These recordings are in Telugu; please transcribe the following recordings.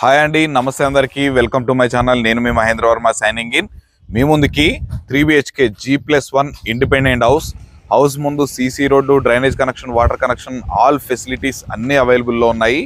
హాయ్ అండి నమస్తే అందరికీ. Welcome to my channel. నేను మీ మహేంద్ర వర్మ సైనింగ్ ఇన్. మీ ముందుకి three BHK G plus one independent house. House ముందు CC road drainage connection water connection all facilities అన్నీ అవైలబుల్లో ఉన్నాయి.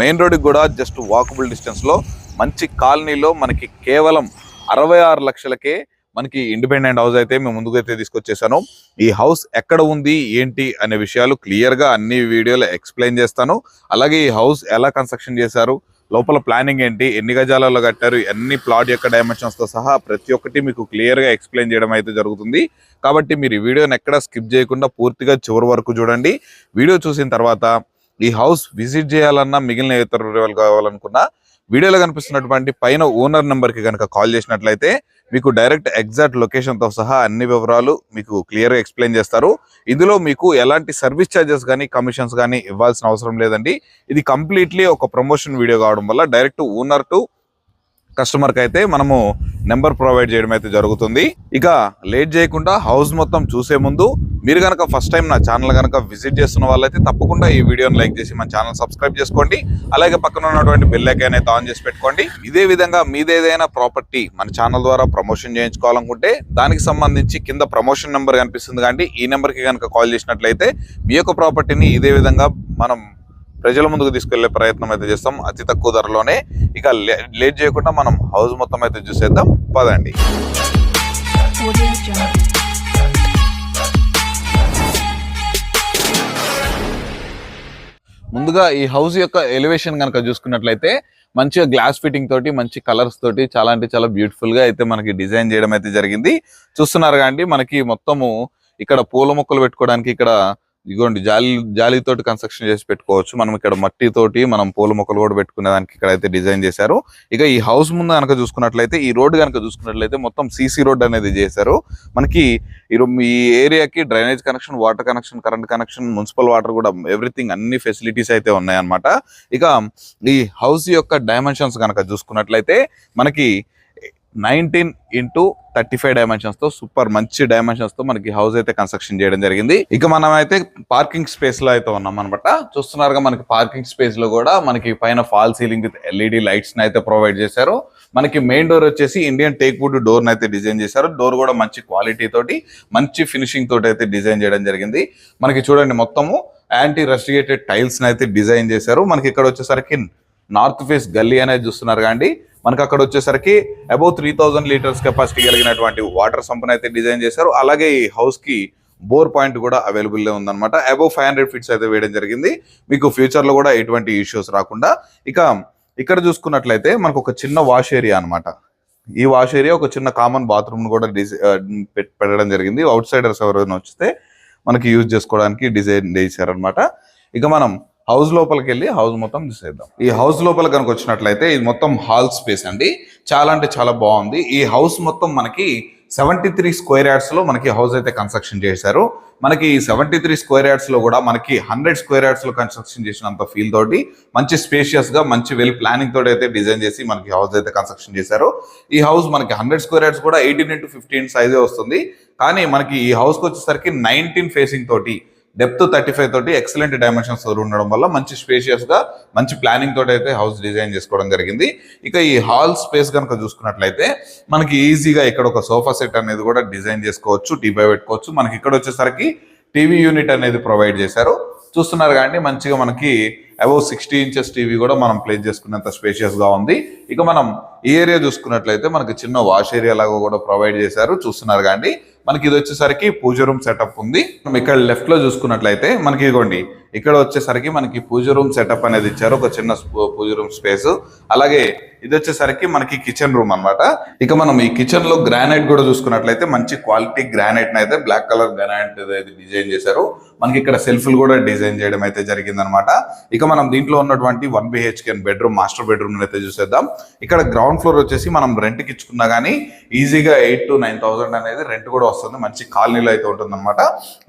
మెయిన్ రోడ్కి కూడా జస్ట్ వాకబుల్ డిస్టెన్స్లో. మంచి కాలనీలో మనకి కేవలం అరవై ఆరు లక్షలకే మనకి ఇండిపెండెంట్ హౌస్ అయితే మేము ముందుకు అయితే తీసుకొచ్చేసాను. ఈ హౌస్ ఎక్కడ ఉంది ఏంటి అనే విషయాలు క్లియర్గా అన్ని వీడియోలో ఎక్స్ప్లెయిన్ చేస్తాను. అలాగే ఈ హౌస్ ఎలా కన్స్ట్రక్షన్ చేశారు లోపల ప్లానింగ్ ఏంటి? ఎన్ని గజాలలో కట్టారు? ఎన్ని ప్లాట్ యొక్క డైమెన్షన్స్తో సహా ప్రతి ఒక్కటి మీకు క్లియర్గా ఎక్స్ప్లెయిన్ చేయడం అయితే జరుగుతుంది. కాబట్టి మీరు ఈ వీడియోని ఎక్కడ స్కిప్ చేయకుండా పూర్తిగా చివరి వరకు చూడండి. వీడియో చూసిన తర్వాత ఈ హౌస్ విజిట్ చేయాలన్నా మిగిలిన ఇతర వివరాలు కావాలనుకున్నా వీడియోలో కనిపిస్తున్నటువంటి పైన ఓనర్ నెంబర్కి కనుక కాల్ చేసినట్లయితే మీకు డైరెక్ట్ ఎగ్జాక్ట్ లొకేషన్తో సహా అన్ని వివరాలు మీకు క్లియర్గా ఎక్స్ప్లెయిన్ చేస్తారు. ఇందులో మీకు ఎలాంటి సర్వీస్ ఛార్జెస్ కానీ కమిషన్స్ కానీ ఇవ్వాల్సిన అవసరం లేదండి. ఇది కంప్లీట్లీ ఒక ప్రమోషన్ వీడియో కావడం వల్ల డైరెక్ట్ ఓనర్ టు కస్టమర్కి అయితే మనము నెంబర్ ప్రొవైడ్ చేయడం అయితే జరుగుతుంది. ఇక లేట్ చేయకుండా హౌస్ మొత్తం చూసే ముందు మీరు కనుక ఫస్ట్ టైం నా ఛానల్ కనుక విజిట్ చేస్తున్న వాళ్ళైతే తప్పకుండా ఈ వీడియోని లైక్ చేసి మన ఛానల్ సబ్స్క్రైబ్ చేసుకోండి. అలాగే పక్కన ఉన్నటువంటి బెల్ ఐకాన్ అయితే ఆన్ చేసి పెట్టుకోండి. ఇదే విధంగా మీదేదైనా ప్రాపర్టీ మన ఛానల్ ద్వారా ప్రమోషన్ చేయించుకోవాలనుకుంటే దానికి సంబంధించి కింద ప్రమోషన్ నెంబర్ కనిపిస్తుంది కానీ ఈ నెంబర్కి కనుక కాల్ చేసినట్లయితే మీ యొక్క ప్రాపర్టీని ఇదే విధంగా మనం ప్రజల ముందుకు తీసుకెళ్ళే ప్రయత్నం అయితే చేస్తాం. అతి తక్కువ ధరలోనే. ఇక లే- లేట్ చేయకుండా మనం హౌస్ మొత్తం అయితే చూసేద్దాం. పదండి. ముందుగా ఈ హౌస్ యొక్క ఎలివేషన్ కనుక చూసుకున్నట్లయితే మంచిగా గ్లాస్ ఫిట్టింగ్ తోటి మంచి కలర్స్ తోటి చాలా అంటే చాలా బ్యూటిఫుల్గా అయితే మనకి డిజైన్ చేయడం అయితే జరిగింది. చూస్తున్నారు కాండి మనకి మొత్తము ఇక్కడ పూల మొక్కలు పెట్టుకోవడానికి ఇక్కడ ఇదిగోండి జాలి జాలితోటి కన్స్ట్రక్షన్ చేసి పెట్టుకోవచ్చు. మనం ఇక్కడ మట్టి తోటి మనం పూల మొక్కలు కూడా పెట్టుకునే దానికి ఇక్కడైతే డిజైన్ చేశారు. ఇక ఈ హౌస్ ముందు కనుక చూసుకున్నట్లయితే ఈ రోడ్ కనుక చూసుకున్నట్లయితే మొత్తం సీసీ రోడ్ అనేది చేశారు. మనకి ఈ ఈ ఏరియాకి drainage connection water connection current connection municipal water కూడా ఎవ్రీథింగ్ అన్ని ఫెసిలిటీస్ అయితే ఉన్నాయన్నమాట. ఇక ఈ హౌస్ యొక్క డైమెన్షన్స్ కనుక చూసుకున్నట్లయితే మనకి నైన్టీన్ ఇంటూ థర్టీ ఫైవ్ డైమెన్షన్స్తో సూపర్ మంచి డైమెన్షన్స్తో మనకి హౌస్ అయితే కన్స్ట్రక్షన్ చేయడం జరిగింది. ఇక మనం అయితే పార్కింగ్ స్పేస్లో అయితే ఉన్నాం అనమాట చూస్తున్నారుగా మనకి పార్కింగ్ స్పేస్లో కూడా మనకి పైన fall ceiling with LED lights అయితే ప్రొవైడ్ చేశారు. మనకి మెయిన్ డోర్ వచ్చేసి ఇండియన్ టేక్ వుడ్ డోర్ అయితే డిజైన్ చేశారు. డోర్ కూడా మంచి క్వాలిటీ తోటి మంచి ఫినిషింగ్ తోటి అయితే డిజైన్ చేయడం జరిగింది. మనకి చూడండి మొత్తము యాంటీ రస్టిగేటెడ్ టైల్స్ అయితే డిజైన్ చేశారు. మనకి ఇక్కడ వచ్చేసరికి నార్త్ ఫేస్ గల్లీ అనేది చూస్తున్నారు కానీ మనకి అక్కడ వచ్చేసరికి above three thousand litres capacity కలిగినటువంటి వాటర్ సంపన్ అయితే డిజైన్ చేశారు. అలాగే ఈ హౌస్కి బోర్ పాయింట్ కూడా అవైలబుల్లో ఉందన్నమాట. అబౌవ్ ఫైవ్ హండ్రెడ్ ఫీట్స్ అయితే వేయడం జరిగింది. మీకు ఫ్యూచర్లో కూడా ఎటువంటి ఇష్యూస్ రాకుండా. ఇక ఇక్కడ చూసుకున్నట్లయితే మనకు ఒక చిన్న వాష్ ఏరియా అనమాట ఈ వాష్ ఏరియా ఒక చిన్న కామన్ బాత్రూమ్ కూడా పెట్టడం జరిగింది. అవుట్ సైడర్స్ ఎవరైనా వస్తే మనకి యూజ్ చేసుకోవడానికి డిజైన్ చేశారనమాట ఇక మనం హౌస్ లోపలికి వెళ్ళి హౌస్ మొత్తం చూసేద్దాం ఈ హౌస్ లోపల కనుక వచ్చినట్లయితే ఇది మొత్తం హాల్ స్పేస్ అండి. చాలా అంటే చాలా బాగుంది. ఈ హౌస్ మొత్తం మనకి సెవెంటీ త్రీ స్క్వేర్ యార్డ్స్లో మనకి హౌస్ అయితే కన్స్ట్రక్షన్ చేశారు. మనకి సెవెంటీ త్రీ స్క్వేర్ యార్డ్స్లో కూడా మనకి హండ్రెడ్ స్క్వేర్ యార్డ్స్లో కన్స్ట్రక్షన్ చేసినంత ఫీల్ తోటి మంచి స్పేషియస్గా మంచి వెల్ ప్లానింగ్ తోటి అయితే డిజైన్ చేసి మనకి హౌస్ అయితే కన్స్ట్రక్షన్ చేశారు. ఈ హౌస్ మనకి హండ్రెడ్ స్క్వేర్ యార్డ్స్ కూడా ఎయిటీన్ ఇంటూ ఫిఫ్టీన్ సైజే వస్తుంది. కానీ మనకి ఈ హౌస్కి వచ్చేసరికి నైన్టీన్ ఫేసింగ్ తోటి డెప్త్ థర్టీ ఫైవ్ తోటి ఎక్సలెంట్ డైమెన్షన్స్ ఉండడం వల్ల మంచి స్పేషియస్గా మంచి ప్లానింగ్ తోటి అయితే హౌస్ డిజైన్ చేసుకోవడం జరిగింది. ఇక ఈ హాల్ స్పేస్ కనుక చూసుకున్నట్లయితే మనకి ఈజీగా ఇక్కడ ఒక సోఫా సెట్ అనేది కూడా డిజైన్ చేసుకోవచ్చు టీపై పెట్టుకోవచ్చు. మనకి ఇక్కడ వచ్చేసరికి టీవీ యూనిట్ అనేది ప్రొవైడ్ చేశారు. చూస్తున్నారు కానీ మంచిగా మనకి అబౌవ్ సిక్స్టీ ఇంచెస్ టీవీ కూడా మనం ప్లేస్ చేసుకునేంత స్పేషియస్గా ఉంది. ఇక మనం ఈ ఏరియా చూసుకున్నట్లయితే మనకి చిన్న వాష్ ఏరియా లాగా కూడా ప్రొవైడ్ చేశారు. చూస్తున్నారు కానీ మనకి ఇది వచ్చేసరికి పూజ రూమ్ సెటప్ ఉంది. మనం ఇక్కడ లెఫ్ట్లో చూసుకున్నట్లయితే మనకి ఇదిగోండి ఇక్కడ వచ్చేసరికి మనకి పూజ రూమ్ సెటప్ అనేది ఇచ్చారు. ఒక చిన్న పూజ రూమ్ స్పేస్. అలాగే ఇది వచ్చేసరికి మనకి కిచెన్ రూమ్ అన్నమాట. ఇక మనం ఈ కిచెన్లో గ్రానైట్ కూడా చూసుకున్నట్లయితే మంచి క్వాలిటీ గ్రానైట్ అయితే బ్లాక్ కలర్ గ్రానైట్ డిజైన్ చేశారు. మనకి ఇక్కడ సెల్ఫ్లు కూడా డిజైన్ చేయడం అయితే జరిగింది అనమాట ఇక మనం దీంట్లో ఉన్నటువంటి one BHK bedroom master bedroom అయితే చూసేద్దాం. ఇక్కడ గ్రౌండ్ ఫ్లోర్ వచ్చేసి మనం రెంట్కి ఇచ్చుకున్నా గానీ ఈజీగా ఎయిట్ టు నైన్ థౌసండ్ అనేది రెంట్ కూడా వస్తుంది. మంచి కాలనీలో అయితే ఉంటుందన్నమాట.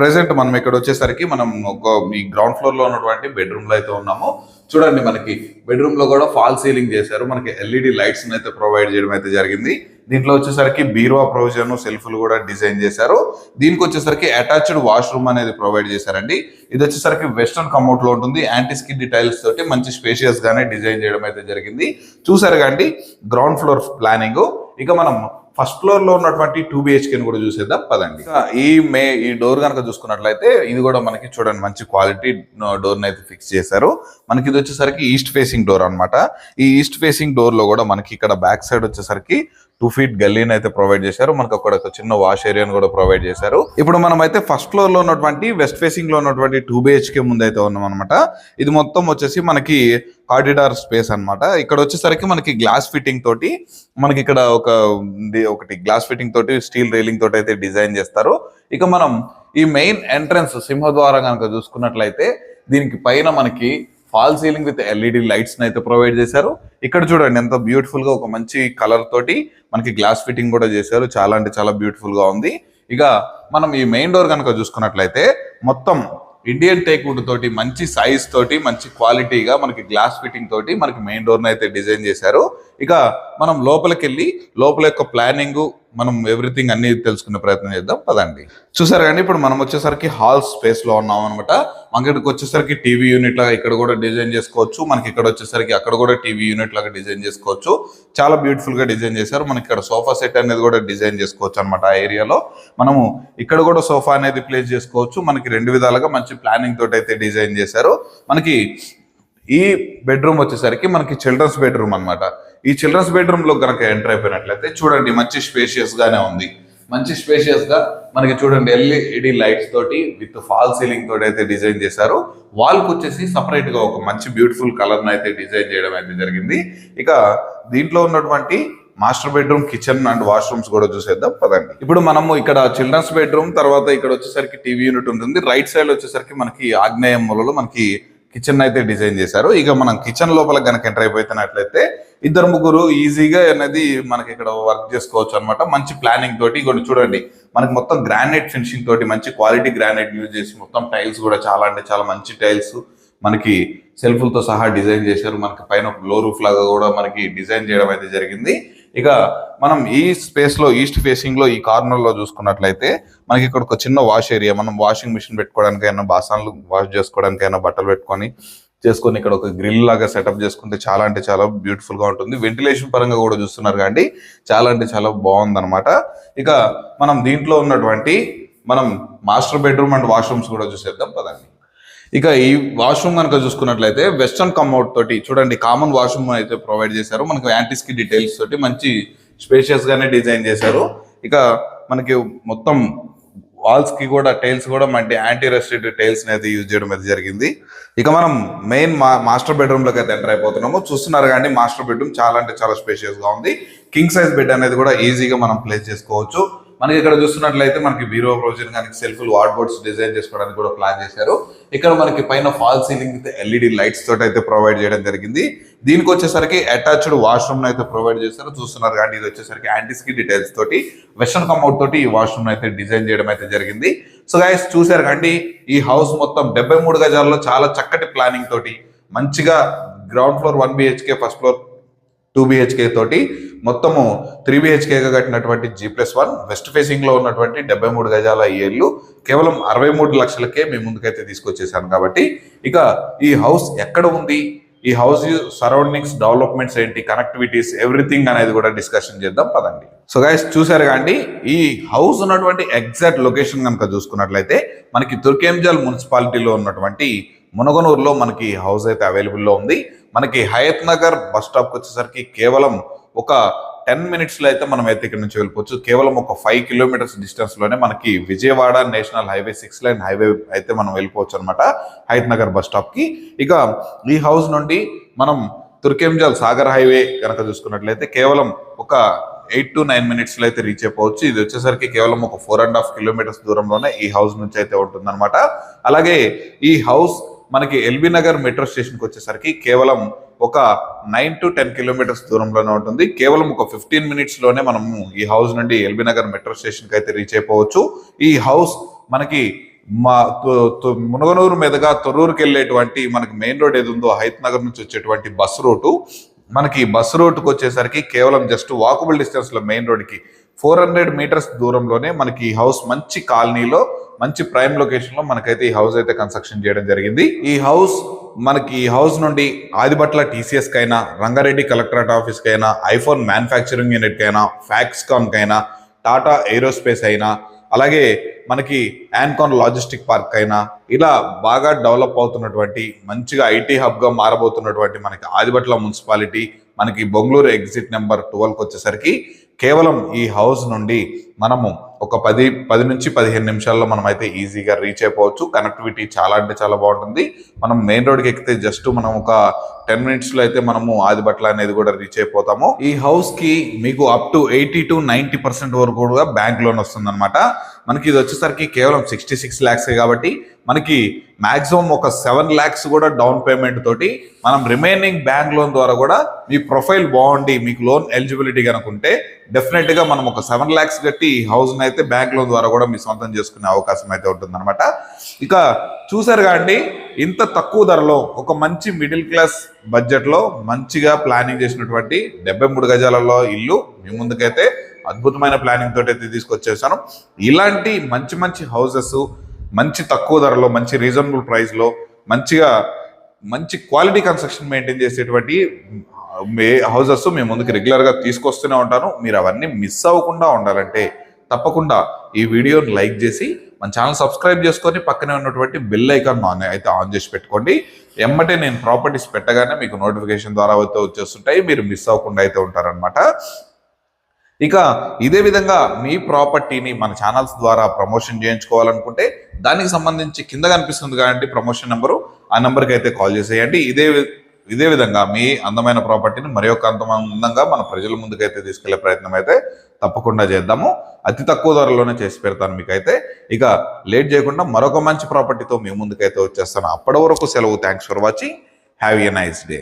ప్రెసెంట్ మనం ఇక్కడ వచ్చేసరికి మనం ఒక ఈ గ్రౌండ్ గ్రౌండ్ ఫ్లోర్లో ఉన్నటువంటి బెడ్రూమ్లో అయితే ఉన్నాము. చూడండి మనకి బెడ్రూమ్లో కూడా ఫాల్ సీలింగ్ చేశారు. మనకి ఎల్ఈడి లైట్స్ అయితే ప్రొవైడ్ చేయడం అయితే జరిగింది. దీంట్లో వచ్చేసరికి బీరువా ప్రొవిజన్ సెల్ఫ్లు కూడా డిజైన్ చేశారు. దీనికి వచ్చేసరికి అటాచ్డ్ వాష్రూమ్ అనేది ప్రొవైడ్ చేశారండి. ఇది వచ్చేసరికి వెస్ట్రన్ కమౌట్లో ఉంటుంది. యాంటీ స్కిడ్ టైల్స్ తోటి మంచి స్పేషియస్ గానే డిజైన్ చేయడం అయితే జరిగింది. చూసారు కండి గ్రౌండ్ ఫ్లోర్ ప్లానింగ్ ఇక మనం ఫస్ట్ ఫ్లోర్లో ఉన్నటువంటి టూ బిహెచ్కే కూడా చూసేద్దాం పదండి. ఈ మే ఈ డోర్ కనుక చూసుకున్నట్లయితే ఇది కూడా మనకి చూడండి మంచి క్వాలిటీ డోర్ అయితే ఫిక్స్ చేశారు. మనకి ఇది వచ్చేసరికి ఈస్ట్ ఫేసింగ్ డోర్ అన్నమాట. ఈ ఈస్ట్ ఫేసింగ్ డోర్లో కూడా మనకి ఇక్కడ బ్యాక్ సైడ్ వచ్చేసరికి టూ ఫీట్ గల్లీని అయితే ప్రొవైడ్ చేశారు. మనకు అక్కడ ఒక చిన్న వాష్ ఏరియాను కూడా ప్రొవైడ్ చేశారు. ఇప్పుడు మనం అయితే ఫస్ట్ ఫ్లోర్లో ఉన్నటువంటి వెస్ట్ ఫేసింగ్లో ఉన్నటువంటి టూ బిహెచ్కే ముందు అయితే ఉన్నాం అనమాట ఇది మొత్తం వచ్చేసి మనకి కారిడార్ స్పేస్ అన్నమాట. ఇక్కడ వచ్చేసరికి మనకి గ్లాస్ ఫిట్టింగ్ తోటి మనకి ఇక్కడ ఒక ఒకటి గ్లాస్ ఫిట్టింగ్ తోటి స్టీల్ రైలింగ్ తోటి అయితే డిజైన్ చేస్తారు. ఇక మనం ఈ మెయిన్ ఎంట్రన్స్ సింహద్వారం కనుక చూసుకున్నట్లయితే దీనికి పైన మనకి fall ceiling with LED lights అయితే ప్రొవైడ్ చేశారు. ఇక్కడ చూడండి ఎంత బ్యూటిఫుల్గా ఒక మంచి కలర్ తోటి మనకి గ్లాస్ ఫిట్టింగ్ కూడా చేశారు. చాలా అంటే చాలా బ్యూటిఫుల్గా ఉంది. ఇక మనం ఈ మెయిన్ డోర్ కనుక చూసుకున్నట్లయితే మొత్తం ఇండియన్ టేక్ వుడ్ తోటి మంచి సైజ్ తోటి మంచి క్వాలిటీగా మనకి గ్లాస్ ఫిట్టింగ్ తోటి మనకి మెయిన్ డోర్ అయితే డిజైన్ చేశారు. ఇక మనం లోపలికి వెళ్ళి లోపల యొక్క ప్లానింగ్ మనం ఎవ్రీథింగ్ అన్ని తెలుసుకునే ప్రయత్నం చేద్దాం పదండి. చూసారు కానీ ఇప్పుడు మనం వచ్చేసరికి హాల్ స్పేస్లో ఉన్నాం అనమాట మనకి వచ్చేసరికి టీవీ యూనిట్ లాగా ఇక్కడ కూడా డిజైన్ చేసుకోవచ్చు. మనకి ఇక్కడ వచ్చేసరికి అక్కడ కూడా టీవీ యూనిట్ లాగా డిజైన్ చేసుకోవచ్చు. చాలా బ్యూటిఫుల్గా డిజైన్ చేశారు. మనకి ఇక్కడ సోఫా సెట్ అనేది కూడా డిజైన్ చేసుకోవచ్చు అనమాట ఆ ఏరియాలో మనము ఇక్కడ కూడా సోఫా అనేది ప్లేస్ చేసుకోవచ్చు. మనకి రెండు విధాలుగా మంచి ప్లానింగ్ తోటి అయితే డిజైన్ చేశారు. మనకి ఈ బెడ్రూమ్ వచ్చేసరికి మనకి చిల్డ్రన్స్ బెడ్రూమ్ అన్నమాట. ఈ చిల్డ్రన్స్ బెడ్రూమ్లో కనుక ఎంటర్ అయిపోయినట్లయితే చూడండి మంచి స్పేషియస్ గానే ఉంది. మంచి స్పేషియస్గా మనకి చూడండి ఎల్ఈడి లైట్స్ తోటి విత్ ఫాల్ సీలింగ్ తోటి అయితే డిజైన్ చేశారు. వాల్ వచ్చేసి సపరేట్గా ఒక మంచి బ్యూటిఫుల్ కలర్ అయితే డిజైన్ చేయడం అయితే జరిగింది. ఇక దీంట్లో ఉన్నటువంటి master bedroom kitchen and washrooms కూడా చూసేద్దాం పదండి. ఇప్పుడు మనము ఇక్కడ చిల్డ్రన్స్ బెడ్రూమ్ తర్వాత ఇక్కడ వచ్చేసరికి టీవీ యూనిట్ ఉంటుంది. రైట్ సైడ్ వచ్చేసరికి మనకి ఆగ్నేయ మూలలో మనకి కిచెన్ అయితే డిజైన్ చేశారు. ఇక మనం కిచెన్ లోపల కనుక ఎంటర్ అయిపోతున్నట్లయితే ఇద్దరు ముగ్గురు ఈజీగా అనేది మనకి ఇక్కడ వర్క్ చేసుకోవచ్చు అన్నమాట. మంచి ప్లానింగ్ తోటి ఇంకోటి చూడండి మనకి మొత్తం గ్రానైట్ ఫినిషింగ్ తోటి మంచి క్వాలిటీ గ్రానైట్ యూజ్ చేసి మొత్తం టైల్స్ కూడా చాలా అంటే చాలా మంచి టైల్స్ మనకి సెల్ఫ్లతో సహా డిజైన్ చేశారు. మనకి పైన లో రూఫ్ లాగా కూడా మనకి డిజైన్ చేయడం అయితే జరిగింది. ఇక మనం ఈ స్పేస్లో ఈస్ట్ ఫేసింగ్లో ఈ కార్నర్లో చూసుకున్నట్లయితే మనకి ఇక్కడ ఒక చిన్న వాష్ ఏరియా మనం వాషింగ్ మిషన్ పెట్టుకోవడానికైనా బాసనలు వాష్ చేసుకోవడానికైనా బట్టలు పెట్టుకొని చేసుకొని ఇక్కడ ఒక గ్రిల్ లాగా సెటప్ చేసుకుంటే చాలా అంటే చాలా బ్యూటిఫుల్గా ఉంటుంది. వెంటిలేషన్ పరంగా కూడా చూస్తున్నారు కాబట్టి చాలా అంటే చాలా బాగుందనమాట ఇక మనం దీంట్లో ఉన్నటువంటి మనం మాస్టర్ బెడ్రూమ్ అండ్ వాష్రూమ్స్ కూడా చూసేద్దాం పదండి. ఇక ఈ వాష్రూమ్ కనుక చూసుకున్నట్లయితే వెస్టర్న్ కమ్అట్ తోటి చూడండి కామన్ వాష్రూమ్ అయితే ప్రొవైడ్ చేశారు. మనకు యాంటీస్కి డీటెయిల్స్ తోటి మంచి స్పేషియస్ గానే డిజైన్ చేశారు. ఇక మనకి మొత్తం వాల్స్కి కూడా టైల్స్ కూడా మంచి యాంటీ రెస్ట్రిక్టివ్ టైల్స్ అయితే యూజ్ చేయడం అయితే జరిగింది. ఇక మనం మెయిన్ మా మాస్టర్ బెడ్రూమ్లోకి అయితే ఎంటర్ అయిపోతున్నాము. చూస్తున్నారు కానీ మాస్టర్ బెడ్రూమ్ చాలా అంటే చాలా స్పేషియస్గా ఉంది. కింగ్ సైజ్ బెడ్ అనేది కూడా ఈజీగా మనం ప్లేస్ చేసుకోవచ్చు. మనకి ఇక్కడ చూస్తున్నట్లయితే మనకి బీరో ప్రొవిజన్ కానీ సెల్ఫ్ వార్డ్ బోర్డ్స్ డిజైన్ చేసుకోవడానికి కూడా ప్లాన్ చేశారు. ఇక్కడ మనకి పైన fall ceiling with LED lights తోటి అయితే ప్రొవైడ్ చేయడం జరిగింది. దీనికి వచ్చేసరికి అటాచ్డ్ వాష్రూమ్ అయితే ప్రొవైడ్ చేశారు. చూస్తున్నారు కానీ ఇది వచ్చేసరికి యాంటీస్కి డీటెయిల్స్ తోటి వెస్టర్న్ కమ్అట్ తోటి ఈ వాష్రూమ్ అయితే డిజైన్ చేయడం అయితే జరిగింది. సో గైస్ చూసారు కండి ఈ హౌస్ మొత్తం డెబ్బై మూడు గజాల్లో చాలా చక్కటి ప్లానింగ్ తోటి మంచిగా ground floor one BHK first floor two BHK తోటి మొత్తము త్రీ బిహెచ్కేగా కట్టినటువంటి జీ ప్లస్ వన్ వెస్ట్ ఫేసింగ్లో ఉన్నటువంటి డెబ్బై మూడు గజాల ఈ ఇల్లు కేవలం అరవై మూడు లక్షలకే మేము ముందుకైతే తీసుకొచ్చేసాను కాబట్టి ఇక ఈ హౌస్ ఎక్కడ ఉంది? ఈ హౌస్ సరౌండింగ్స్ డెవలప్మెంట్స్ ఏంటి? కనెక్టివిటీస్ ఎవ్రీథింగ్ అనేది కూడా డిస్కషన్ చేద్దాం పదండి. సో గైస్ చూసారు కాండి ఈ హౌస్ ఉన్నటువంటి ఎగ్జాక్ట్ లొకేషన్ కనుక చూసుకున్నట్లయితే మనకి తుర్కేంజల్ మున్సిపాలిటీలో ఉన్నటువంటి మునగనూరులో మనకి హౌస్ అయితే అవైలబుల్లో ఉంది. మనకి హయత్ నగర్ బస్ స్టాప్కి వచ్చేసరికి కేవలం ఒక టెన్ మినిట్స్లో అయితే మనం అయితే ఇక్కడ నుంచి వెళ్ళిపోవచ్చు. కేవలం ఒక ఫైవ్ కిలోమీటర్స్ డిస్టెన్స్లోనే మనకి Vijayawada national highway six lane highway అయితే మనం వెళ్ళిపోవచ్చు అనమాట హైత్ నగర్ బస్ స్టాప్కి ఇక ఈ హౌస్ నుండి మనం తుర్కెంజాల్ సాగర్ హైవే కనుక చూసుకున్నట్లయితే కేవలం ఒక ఎయిట్ టు నైన్ మినిట్స్లో అయితే రీచ్ అయిపోవచ్చు. ఇది వచ్చేసరికి కేవలం ఒక ఫోర్ అండ్ హాఫ్ కిలోమీటర్స్ దూరంలోనే ఈ హౌస్ నుంచి అయితే ఉంటుందన్నమాట. అలాగే ఈ హౌస్ మనకి ఎల్బీ నగర్ మెట్రో స్టేషన్కి వచ్చేసరికి కేవలం ఒక నైన్ టు టెన్ కిలోమీటర్స్ దూరంలోనే ఉంటుంది. కేవలం ఒక ఫిఫ్టీన్ మినిట్స్లోనే మనము ఈ హౌస్ నుండి ఎల్బీ నగర్ మెట్రో స్టేషన్కి అయితే రీచ్ అయిపోవచ్చు. ఈ హౌస్ మనకి మా తొ- తొ- మునగనూరు మీదుగా తొర్రూరుకి వెళ్ళేటువంటి మనకి మెయిన్ రోడ్ ఏది ఉందో హైత్ నగర్ నుంచి వచ్చేటువంటి బస్ రూటు. మనకి బస్ రూట్కి వచ్చేసరికి కేవలం జస్ట్ వాకబుల్ డిస్టెన్స్లో మెయిన్ రోడ్కి ఫోర్ హండ్రెడ్ మీటర్స్ దూరంలోనే మనకి ఈ హౌస్ మంచి కాలనీలో మంచి ప్రైమ్ లొకేషన్లో మనకైతే ఈ హౌస్ అయితే కన్స్ట్రక్షన్ చేయడం జరిగింది. ఈ హౌస్ మనకి ఈ హౌస్ నుండి ఆదిబట్ల టీసీఎస్ కైనా రంగారెడ్డి కలెక్టరేట్ ఆఫీస్ కైనా ఐఫోన్ మ్యానుఫ్యాక్చరింగ్ యూనిట్ కైనా ఫ్యాక్స్కాన్ కైనా టాటా ఏరోస్పేస్ అయినా అలాగే మనకి యాన్కాన్ లాజిస్టిక్ పార్క్ అయినా ఇలా బాగా డెవలప్ అవుతున్నటువంటి మంచిగా ఐటీ హబ్గా మారబోతున్నటువంటి మనకి ఆదిబట్ల మున్సిపాలిటీ మనకి బొంగళూరు ఎగ్జిట్ నెంబర్ ట్వెల్వ్కి వచ్చేసరికి కేవలం ఈ హౌస్ నుండి మనము ఒక పది పది నుంచి పదిహేను నిమిషాల్లో మనం అయితే ఈజీగా రీచ్ అయిపోవచ్చు. కనెక్టివిటీ చాలా అంటే చాలా బాగుంటుంది. మనం మెయిన్ రోడ్కి ఎక్కితే జస్ట్ మనం ఒక టెన్ మినిట్స్లో అయితే మనము ఆదిబట్ల అనేది కూడా రీచ్ అయిపోతాము. ఈ హౌస్కి మీకు up to eighty to ninety percent వరకు కూడా బ్యాంక్ లోన్ వస్తుంది మనకి ఇది వచ్చేసరికి కేవలం సిక్స్టీ సిక్స్ ల్యాక్సే కాబట్టి మనకి మ్యాక్సిమం ఒక సెవెన్ ల్యాక్స్ కూడా డౌన్ పేమెంట్ తోటి మనం రిమైనింగ్ బ్యాంక్ లోన్ ద్వారా కూడా మీ ప్రొఫైల్ బాగుండి మీకు లోన్ ఎలిజిబిలిటీ కనుకుంటే డెఫినెట్గా మనం ఒక సెవెన్ ల్యాక్స్ కట్టి ఈ అయితే బ్యాంక్ లోన్ ద్వారా కూడా మీ సొంతం చేసుకునే అవకాశం అయితే ఉంటుందన్నమాట. ఇక చూసారు కాండి ఇంత తక్కువ ధరలో ఒక మంచి మిడిల్ క్లాస్ బడ్జెట్లో మంచిగా ప్లానింగ్ చేసినటువంటి డెబ్బై మూడు గజాలలో ఇల్లు మీ ముందుకైతే అద్భుతమైన ప్లానింగ్ తోటి అయితే తీసుకొచ్చేసాను. ఇలాంటి మంచి మంచి హౌసెస్ మంచి తక్కువ ధరలో మంచి రీజనబుల్ ప్రైస్లో మంచిగా మంచి క్వాలిటీ కన్స్ట్రక్షన్ మెయింటైన్ చేసేటువంటి హౌసెస్ మేము ముందుకు రెగ్యులర్గా తీసుకొస్తూనే ఉంటాను. మీరు అవన్నీ మిస్ అవ్వకుండా ఉండాలంటే తప్పకుండా ఈ వీడియోని లైక్ చేసి మన ఛానల్ సబ్స్క్రైబ్ చేసుకొని పక్కనే ఉన్నటువంటి బెల్ ఐకాన్ ఆన్ అయితే ఆన్ చేసి పెట్టుకోండి. ఎమ్మటే నేను ప్రాపర్టీస్ పెట్టగానే మీకు నోటిఫికేషన్ ద్వారా అయితే వచ్చేస్తుంటాయి. మీరు మిస్ అవ్వకుండా అయితే ఉంటారనమాట ఇక ఇదే విధంగా మీ ప్రాపర్టీని మన ఛానల్స్ ద్వారా ప్రమోషన్ చేయించుకోవాలనుకుంటే దానికి సంబంధించి కింద కనిపిస్తుంది కాబట్టి ప్రమోషన్ నెంబరు ఆ నెంబర్కి అయితే కాల్ చేసేయండి. ఇదే ఇదే విధంగా మీ అందమైన ప్రాపర్టీని మరి ఒక అందంగా మన ప్రజల ముందుకైతే తీసుకెళ్ళే ప్రయత్నం అయితే తప్పకుండా చేద్దాము. అతి తక్కువ ధరలోనే చేసి పెడతాను మీకైతే. ఇక లేట్ చేయకుండా మరొక మంచి ప్రాపర్టీతో మీ ముందుకైతే వచ్చేస్తాను. అప్పటి వరకు సెలవు. Thanks for watching have a nice day